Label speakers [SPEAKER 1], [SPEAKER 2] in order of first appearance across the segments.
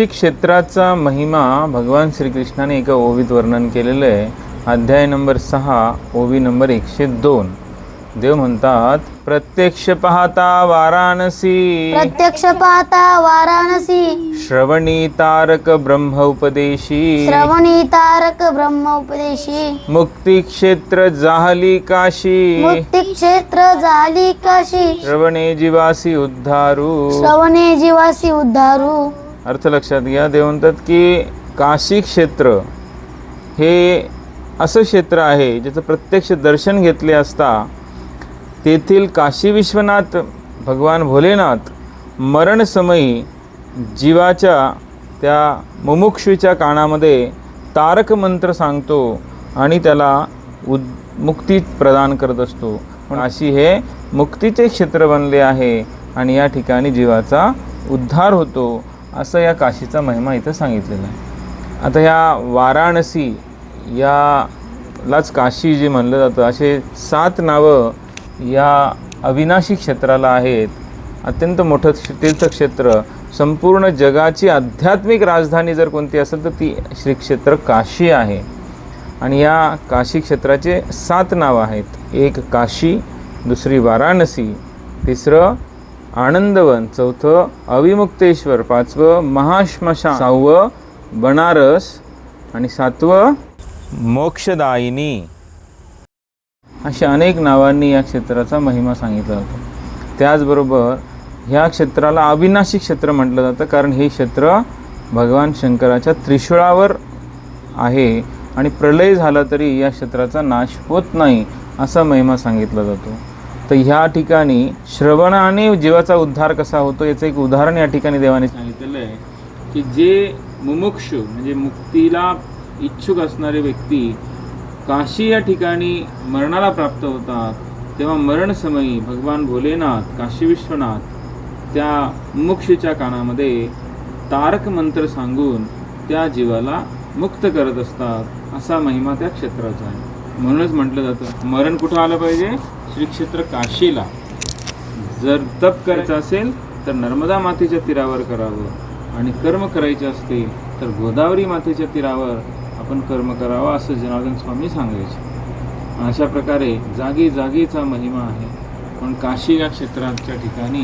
[SPEAKER 1] काशी क्षेत्राचा महिमा भगवान श्रीकृष्णाने एका ओवीत वर्णन केलेलं आहे. अध्याय नंबर सहा ओवी नंबर एकशे दोन. देव म्हणतात प्रत्यक्ष पाहता वाराणसी.
[SPEAKER 2] प्रत्यक्ष पाहता वाराणसी.
[SPEAKER 1] श्रवणी तारक ब्रह्म उपदेशी.
[SPEAKER 2] श्रवणी तारक ब्रह्म उपदेशी.
[SPEAKER 1] मुक्ती क्षेत्र जाहली काशी.
[SPEAKER 2] मुक्ती क्षेत्र झाली काशी.
[SPEAKER 1] श्रवणे जीवासी उद्धारू.
[SPEAKER 2] श्रवणे जीवासी उद्धारू.
[SPEAKER 1] अर्थ लक्षात घ्या. ते म्हणतात की काशी क्षेत्र हे असं क्षेत्र आहे ज्याचं प्रत्यक्ष दर्शन घेतले असता तेथील काशी विश्वनाथ भगवान भोलेनाथ मरणसमयी जीवाच्या त्या मुमुक्षूच्या कानामध्ये तारक मंत्र सांगतो आणि त्याला उद मुक्ती प्रदान करत असतो. पण अशी हे मुक्तीचे क्षेत्र बनले आहे आणि या ठिकाणी जीवाचा उद्धार होतो. असं या काशीचा महिमा इथं सांगितलेला आहे. आता या वाराणसी यालाच काशी जे म्हणलं जातं असे सात नावं या अविनाशी क्षेत्राला आहेत. अत्यंत मोठं तीर्थक्षेत्र संपूर्ण जगाची आध्यात्मिक राजधानी जर कोणती असेल तर ती श्रीक्षेत्र काशी आहे. आणि या काशी क्षेत्राचे सात नावं आहेत. एक काशी दुसरी वाराणसी तिसरं आनंदवन चौथं अविमुक्तेश्वर पाचवं महाश्मशान सहावं बनारस आणि सातवं मोक्षदायिनी. अशा अनेक नावांनी या क्षेत्राचा महिमा सांगितला जातो. त्याचबरोबर ह्या क्षेत्राला अविनाशी क्षेत्र म्हटलं जातं कारण हे क्षेत्र भगवान शंकराच्या त्रिशूळावर आहे आणि प्रलय झाला तरी या क्षेत्राचा नाश होत नाही असा महिमा सांगितला जातो. तर ह्या ठिकाणी श्रवणाने जीवाचा उद्धार कसा होतो याचं एक उदाहरण या ठिकाणी देवाने सांगितलेलं आहे. की जे मुमुक्षु म्हणजे मुक्तीला इच्छुक असणारे व्यक्ती काशी या ठिकाणी मरणाला प्राप्त होतात तेव्हा मरणसमयी भगवान भोलेनाथ काशी विश्वनाथ त्या मुमुक्षूच्या कानामध्ये तारक मंत्र सांगून त्या जीवाला मुक्त करत असतात असा महिमा त्या क्षेत्राचा आहे. म्हणूनच म्हटलं जातं. मरण कुठं आलं पाहिजे? श्री क्षेत्र काशीला. जर तप करायचं असेल तर नर्मदा मातेच्या तीरावर करावं. आणि कर्म करायचे असतील तर गोदावरी मातेच्या तीरावर आपण कर्म करावं असं जनार्दन स्वामी सांगायचे. अशा प्रकारे जागी जागीचा महिमा आहे. पण काशी या क्षेत्राच्या ठिकाणी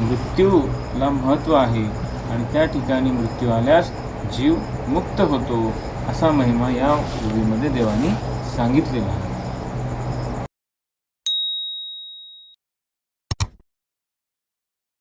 [SPEAKER 1] मृत्यूला महत्त्व आहे. आणि त्या ठिकाणी मृत्यू आल्यास जीव मुक्त होतो असा महिमा या ओवीमध्ये देवाने सांगितलेलं आहे.